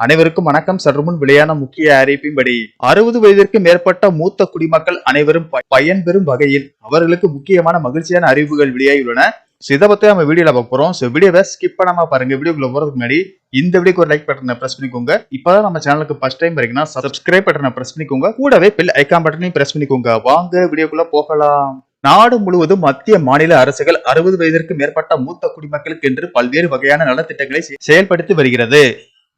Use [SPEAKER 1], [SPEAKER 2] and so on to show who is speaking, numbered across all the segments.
[SPEAKER 1] அனைவருக்கும் வணக்கம். சற்றுமுன் வெளியான முக்கிய அறிவிப்பின்படி அறுபது வயதிற்கு மேற்பட்ட மூத்த குடிமக்கள் அனைவரும் பயன்பெறும் வகையில் அவர்களுக்கு முக்கியமான மகிழ்ச்சியான அறிவுகள் வெளியாகியுள்ளன. So, இதை பத்தி நம்ம வீடியோல பார்க்க போறோம். ஸோ வீடியோவை ஸ்கிப் பண்ணாம பாருங்க. வீடியோக்குள்ள போறதுக்கு முன்னாடி இந்த வீடியோக்கு ஒரு லைக் பட்டனை பிரஸ் பண்ணிக்கோங்க. இப்பதான் நம்ம சேனலுக்கு ஃபர்ஸ்ட் டைம் வரீங்கன்னா சப்ஸ்கிரைப் பட்டனை பிரஸ் பண்ணிக்கோங்க. கூடவே பில் ஐக்கான் பட்டனையும் பிரஸ் பண்ணிக்கோங்க. வாங்க வீடியோக்குள்ள போகலாம். நாடு முழுவதும் மத்திய மாநில அரசுகள் அறுபது வயதிற்கு மேற்பட்ட மூத்த குடிமக்களுக்கு என்று பல்வேறு வகையான நலத்திட்டங்களை செயல்படுத்தி வருகிறது.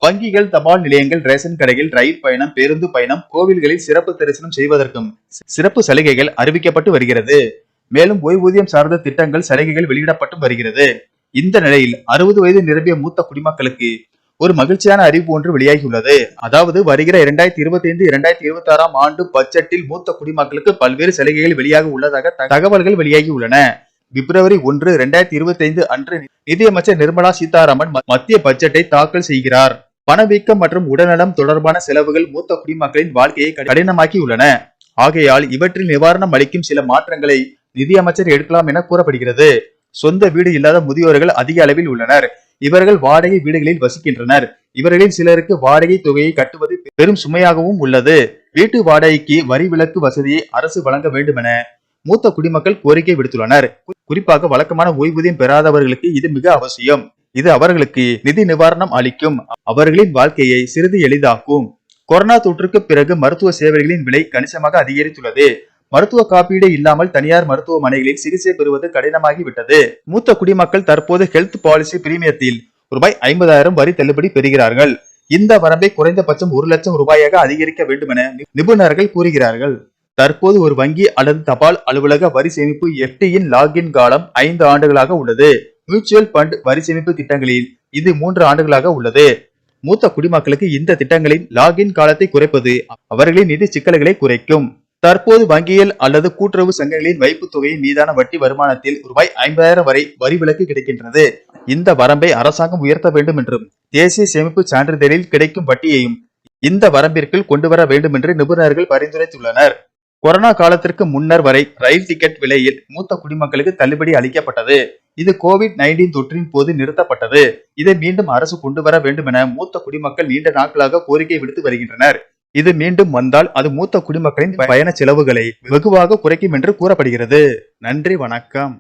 [SPEAKER 1] வங்கிகள் தபால் நிலையங்கள் ரேஷன் கடைகள் ரயில் பயணம் பேருந்து பயணம் கோவில்களில் சிறப்பு தரிசனம் செய்வதற்கும் சிறப்பு சலுகைகள் அறிவிக்கப்பட்டு வருகிறது. மேலும் ஓய்வூதியம் சார்ந்த திட்டங்கள் சலுகைகள் வெளியிடப்பட்டு வருகிறது. இந்த நிலையில் அறுபது வயது நிரம்பிய மூத்த குடிமக்களுக்கு ஒரு மகிழ்ச்சியான அறிவிப்பு ஒன்று வெளியாகியுள்ளது. அதாவது வருகிற இரண்டாயிரத்தி இருபத்தி ஐந்து இரண்டாயிரத்தி இருபத்தி ஆறாம் ஆண்டு பட்ஜெட்டில் மூத்த குடிமக்களுக்கு பல்வேறு சலுகைகள் வெளியாக உள்ளதாக தகவல்கள் வெளியாகி உள்ளன பிப்ரவரி ஒன்று இரண்டாயிரத்தி இருபத்தி ஐந்து அன்று நிதியமைச்சர் நிர்மலா சீதாராமன் மத்திய பட்ஜெட்டை தாக்கல் செய்கிறார். பணவீக்கம் மற்றும் உடல்நலம் தொடர்பான செலவுகள் மூத்த குடிமக்களின் வாழ்க்கையை கடினமாக்கியுள்ளன. ஆகையால் இவற்றில் நிவாரணம் அளிக்கும் சில மாற்றங்களை நிதியமைச்சர் எடுக்கலாம் என கூறப்படுகிறது. சொந்த வீடு இல்லாத முதியோர்கள் அதிக அளவில் உள்ளனர். இவர்கள் வாடகை வீடுகளில் வசிக்கின்றனர். இவர்களில் சிலருக்கு வாடகை தொகையை கட்டுவது பெரும் சுமையாகவும் உள்ளது. வீட்டு வாடகைக்கு வரி விலக்கு வசதியை அரசு வழங்க வேண்டுமென மூத்த குடிமக்கள் கோரிக்கை விடுத்துள்ளனர். குறிப்பாக வழக்கமான ஓய்வூதியம் பெறாதவர்களுக்கு இது மிக அவசியம். இது அவர்களுக்கு நிதி நிவாரணம் அளிக்கும். அவர்களின் வாழ்க்கையை சிறிது எளிதாக்கும். கொரோனா தொற்றுக்கு பிறகு மருத்துவ சேவைகளின் விலை கணிசமாக அதிகரித்துள்ளது. மருத்துவ காப்பீடு இல்லாமல் தனியார் மருத்துவமனைகளில் சிகிச்சை பெறுவது கடினமாகிவிட்டது. மூத்த குடிமக்கள் தற்போது ஹெல்த் பாலிசி பிரீமியத்தில் ரூபாய் ஐம்பதாயிரம் வரி தள்ளுபடி பெறுகிறார்கள். இந்த வரம்பை குறைந்தபட்சம் ஒரு லட்சம் ரூபாயாக அதிகரிக்க வேண்டும் என நிபுணர்கள் கூறுகிறார்கள். தற்போது ஒரு வங்கி அல்லது தபால் அலுவலக வரி சேமிப்பு எஃப்டியின் லாகின் காலம் ஐந்து ஆண்டுகளாக உள்ளது. மியூச்சுவல் ஃபண்ட் வரி சேமிப்பு திட்டங்களில் இது மூன்று ஆண்டுகளாக உள்ளது. மூத்த குடிமக்களுக்கு இந்த திட்டங்களின் லாகின் காலத்தை குறைப்பது அவர்களின் நிதி சிக்கல்களை குறைக்கும். தற்போது வங்கியில் அல்லது கூட்டுறவு சங்கங்களின் வைப்பு தொகையின் மீதான வட்டி வருமானத்தில் ரூபாய் ஐம்பதாயிரம் வரை வரி விலக்கு கிடைக்கின்றது. இந்த வரம்பை அரசாங்கம் உயர்த்த வேண்டும் என்றும் தேசிய சேமிப்பு சான்றிதழில் கிடைக்கும் வட்டியையும் இந்த வரம்பிற்குள் கொண்டு வர வேண்டும் என்று நிபுணர்கள் பரிந்துரைத்துள்ளனர். கொரோனா காலத்திற்கு முன்னர் வரை ரயில் டிக்கெட் விலையில் மூத்த குடிமக்களுக்கு தள்ளுபடி அளிக்கப்பட்டது. இது கோவிட் 19 தொற்றின் போது நிறுத்தப்பட்டது. இதை மீண்டும் அரசு கொண்டு வர வேண்டும் என மூத்த குடிமக்கள் நீண்ட நாட்களாக கோரிக்கை விடுத்து வருகின்றனர். இது மீண்டும் வந்தால் அது மூத்த குடிமக்களின் பயண செலவுகளை வெகுவாக குறைக்கும் என்று கூறப்படுகிறது. நன்றி வணக்கம்.